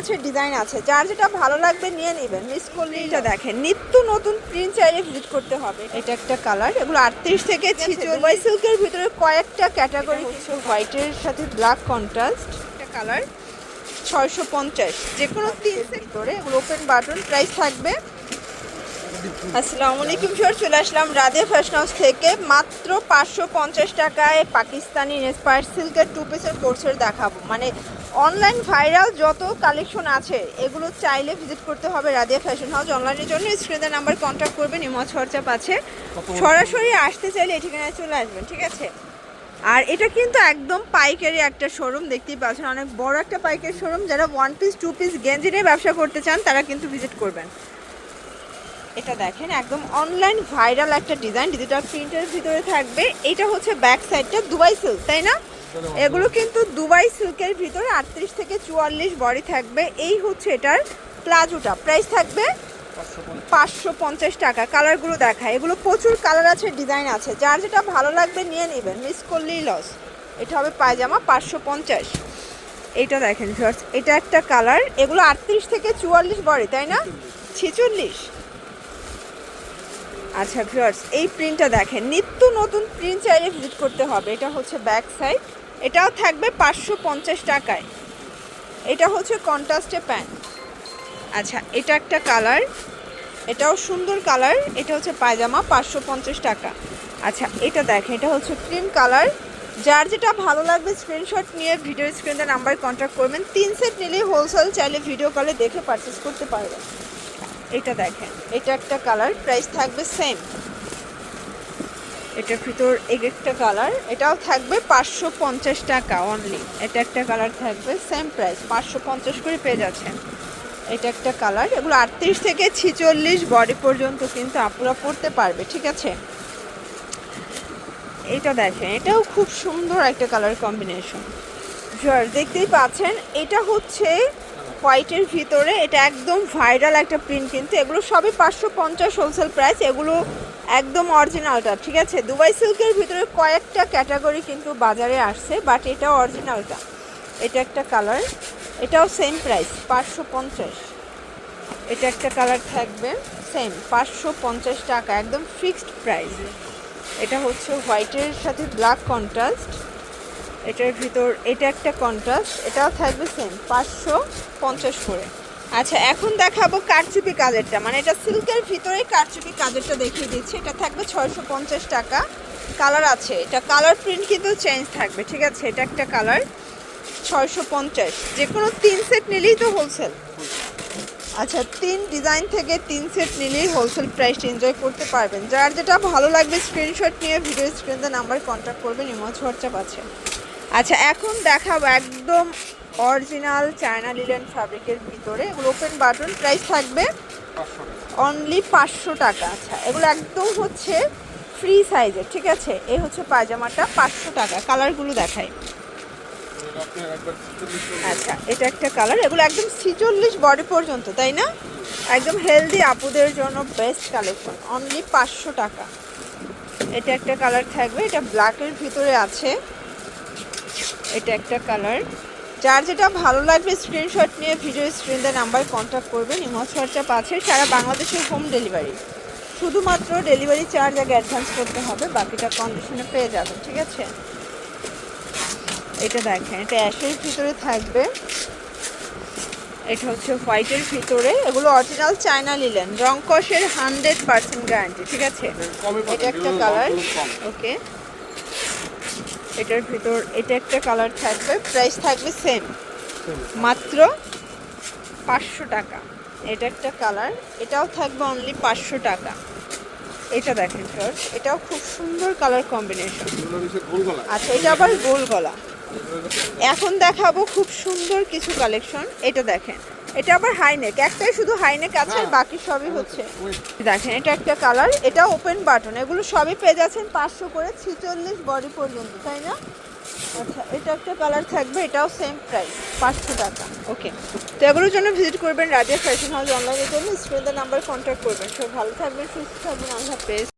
আছে ডিজাইন আছে। যার যেটা ভালো লাগবে নিয়ে নেবেন। মিস করলে এটা দেখেন নিত্য নতুন প্রিন্ট চাইলে ভিজিট করতে হবে। এটা একটা কালার এগুলো আটত্রিশ থেকে ছিচল্লিশ সিল্কের ভিতরে কয়েকটা ক্যাটাগরি কিছু হোয়াইটের সাথে ব্ল্যাক কন্ট্রাস্ট একটা কালার ছয়শো পঞ্চাশ। যে কোনো তিন ভিতরে ওপেন বাটন প্রাইস থাকবে। আসসালামু আলাইকুম স্যার চলে আসলাম রাধে ফ্যাশন হাউস থেকে। মাত্র পাঁচশো পঞ্চাশ টাকায় পাকিস্তানি ইন্সপায়ার সিল্কের টু পিসের কোর্সের দেখাবো। মানে অনলাইন ভাইরাল যত কালেকশন আছে, এগুলো চাইলে ভিজিট করতে হবে রাধিয়া ফ্যাশন হাউস অনলাইনের জন্য। স্ক্রিনের নাম্বার কন্ট্যাক্ট করবেন ইমজ হোয়াটসঅ্যাপ আছে। সরাসরি আসতে চাইলে এই ঠিকানায় চলে আসবেন, ঠিক আছে? আর এটা কিন্তু একদম পাইকারি একটা শোরুম দেখতেই পাচ্ছেন। অনেক বড় একটা পাইকারি শোরুম যারা ওয়ান পিস টু পিস গেঞ্জি নিয়ে ব্যবসা করতে চান, তারা কিন্তু ভিজিট করবেন। এটা দেখেন, একদম অনলাইন ভাইরাল একটা ডিজাইন ডিজিটাল প্রিন্টের ভিতরে থাকবে। এটা হচ্ছে ব্যাক সাইডটা দুবাই সিল্ক তাই না? এগুলো কিন্তু দুবাই সিল্কের ভিতরে আটত্রিশ থেকে চুয়াল্লিশ বডি থাকবে। এই হচ্ছে এটার প্লাজোটা। প্রাইস থাকবে পাঁচশো পঞ্চাশ টাকা। কালারগুলো দেখা। এগুলো প্রচুর কালার আছে ডিজাইন আছে। যার যেটা ভালো লাগবে নিয়ে নেবেন মিস করলেই লস এটা হবে পায়জামা পাঁচশো পঞ্চাশ। এইটা দেখেন এটা একটা কালার এগুলো আটত্রিশ থেকে চুয়াল্লিশ বডি তাই না? ছেচল্লিশ। আচ্ছা ভিউয়ার্স এই প্রিন্টটা দেখেন, নিত্য নতুন প্রিন্ট চাইলে ভিজিট করতে হবে। এটা হচ্ছে ব্যাক সাইড এটাও থাকবে পাঁচশো পঞ্চাশ টাকায়। এটা হচ্ছে কন্ট্রাস্টে প্যান্ট আচ্ছা এটা একটা কালার এটাও সুন্দর কালার এটা হচ্ছে পায়জামা, পাঁচশো পঞ্চাশ টাকা। আচ্ছা এটা দেখেন, এটা হচ্ছে ক্রিম কালার যার যেটা ভালো লাগবে স্ক্রিনশট নিয়ে ভিডিও স্ক্রিনে নাম্বার কন্ট্যাক্ট করবেন। তিন সেট নিলেই হোলসেল চাইলে ভিডিও কলে দেখে পারচেস করতে পারবেন। এটা দেখেন। এটা একটা কালার প্রাইস থাকবে সেম এটার ভিতর এক একটা কালার। এটাও থাকবে পাঁচশো পঞ্চাশ টাকা অনলি এটা একটা কালার থাকবে সেম প্রাইস পাঁচশো পঞ্চাশ করে পেয়ে যাচ্ছেন। এটা একটা কালার এগুলো আটত্রিশ থেকে ছিচল্লিশ বডি পর্যন্ত কিন্তু আপুরা পড়তে পারবে ঠিক আছে? এটা দেখেন এটাও খুব সুন্দর একটা কালার কম্বিনেশন জয়ার দেখতেই পাচ্ছেন এটা হচ্ছে হোয়াইটের ভিতরে এটা একদম ভাইরাল একটা প্রিন্ট কিন্তু। এগুলো সবই পাঁচশো পঞ্চাশ হোলসেল প্রাইস এগুলো একদম অরিজিনালটা ঠিক আছে? দুবাই সিল্কের ভিতরে কয়েকটা ক্যাটাগরি কিন্তু বাজারে আসছে বাট এটা অরিজিনালটা এটা একটা কালার এটাও সেম প্রাইস পাঁচশো পঞ্চাশ। এটা একটা কালার থাকবে সেম পাঁচশো পঞ্চাশ টাকা, একদম ফিক্সড প্রাইস এটা হচ্ছে হোয়াইটের সাথে ব্ল্যাক কন্ট্রাস্ট এটার ভিতর, এটা একটা কন্ট্রাস্ট এটাও থাকবে সেম পাঁচশো পঞ্চাশ করে। আচ্ছা এখন দেখাবো কারচুপি কাজেরটা মানে এটা সিল্কের ভিতরে কারচুপি কাজেরটা দেখিয়ে দিচ্ছি, এটা থাকবে ছয়শো পঞ্চাশ টাকা। কালার আছে, এটা কালার প্রিন্ট কিন্তু চেঞ্জ থাকবে, ঠিক আছে? এটা একটা কালার, ছয়শো পঞ্চাশ। যে কোনো তিন সেট নিলেই তো হোলসেল আচ্ছা তিন ডিজাইন থেকে তিন সেট নিলেই হোলসেল প্রাইস এনজয় করতে পারবেন। যার যেটা ভালো লাগবে স্ক্রিনশট নিয়ে ভিডিও স্ক্রিনে নাম্বার কন্ট্যাক্ট করবেন ইমোজ হোয়াটসঅ্যাপ আছে। আচ্ছা এখন দেখাবো একদম অরিজিনাল চায়না লিলেন ফ্যাব্রিকের ভিতরে। এগুলো ওপেন বাটন প্রাইস থাকবে অনলি পাঁচশো টাকা। আচ্ছা এগুলো একদম হচ্ছে ফ্রি সাইজের ঠিক আছে? এই হচ্ছে পায়জামাটা, পাঁচশো টাকা। কালারগুলো দেখাই। আচ্ছা এটা একটা কালার এগুলো একদম ছিচল্লিশ বডি পর্যন্ত, তাই না? একদম হেলদি আপুদের জন্য বেস্ট কালেকশন অনলি পাঁচশো টাকা। এটা একটা কালার থাকবে, এটা ব্ল্যাকের ভিতরে আছে। এটা একটা কালার। যার যেটা ভালো লাগবে স্ক্রিনশট নিয়ে ভিডিও স্ক্রিনে নাম্বার কন্ট্যাক্ট করবেন ইমোজ হোয়াটসঅ্যাপ আছে সারা বাংলাদেশের হোম ডেলিভারি শুধুমাত্র ডেলিভারি চার্জ আগে অ্যাডভান্স করতে হবে বাকিটা কন্ডিশনে পেয়ে যাবেন ঠিক আছে? এটা দেখেন এটা অ্যাশের ভিতরে থাকবে। এটা হচ্ছে হোয়াইটের ভিতরে এগুলো অরিজিনাল চায়না লিলেন রং কষের হান্ড্রেড পার্সেন্ট গ্যারান্টি ঠিক আছে? এটা একটা কালার ওকে এটার ভিতর এটা একটা কালার থাকবে প্রাইস থাকবে সেম মাত্র পাঁচশো টাকা। এটা একটা কালার এটাও থাকবে অনলি পাঁচশো টাকা। এটা দেখেন স্যার এটাও খুব সুন্দর কালার কম্বিনেশন আচ্ছা এটা আবার গোল গলা। এখন দেখাবো খুব সুন্দর কিছু কালেকশন এটা দেখেন। এটা আবার হাইনেক একটাই শুধু হাইনেক আছে আর বাকি সবই হচ্ছে। দেখেন, এটা একটা কালার এটা ওপেন বাটন এগুলো সবই পেয়ে যাচ্ছেন পাঁচশো করে ছিচল্লিশ বডি পর্যন্ত, তাই না? আচ্ছা এটা একটা কালার থাকবে, এটাও সেম প্রাইস পাঁচশো টাকা। ওকে তো এগুলোর জন্য ভিজিট করবেন রাজা ফ্যাশন হাউস অনলাইনের জন্য স্ক্রিনের নাম্বার কন্ট্যাক্ট করবেন। সব ভালো থাকবেন, সুস্থ থাকবেন, আল্লাহ হাফেজ।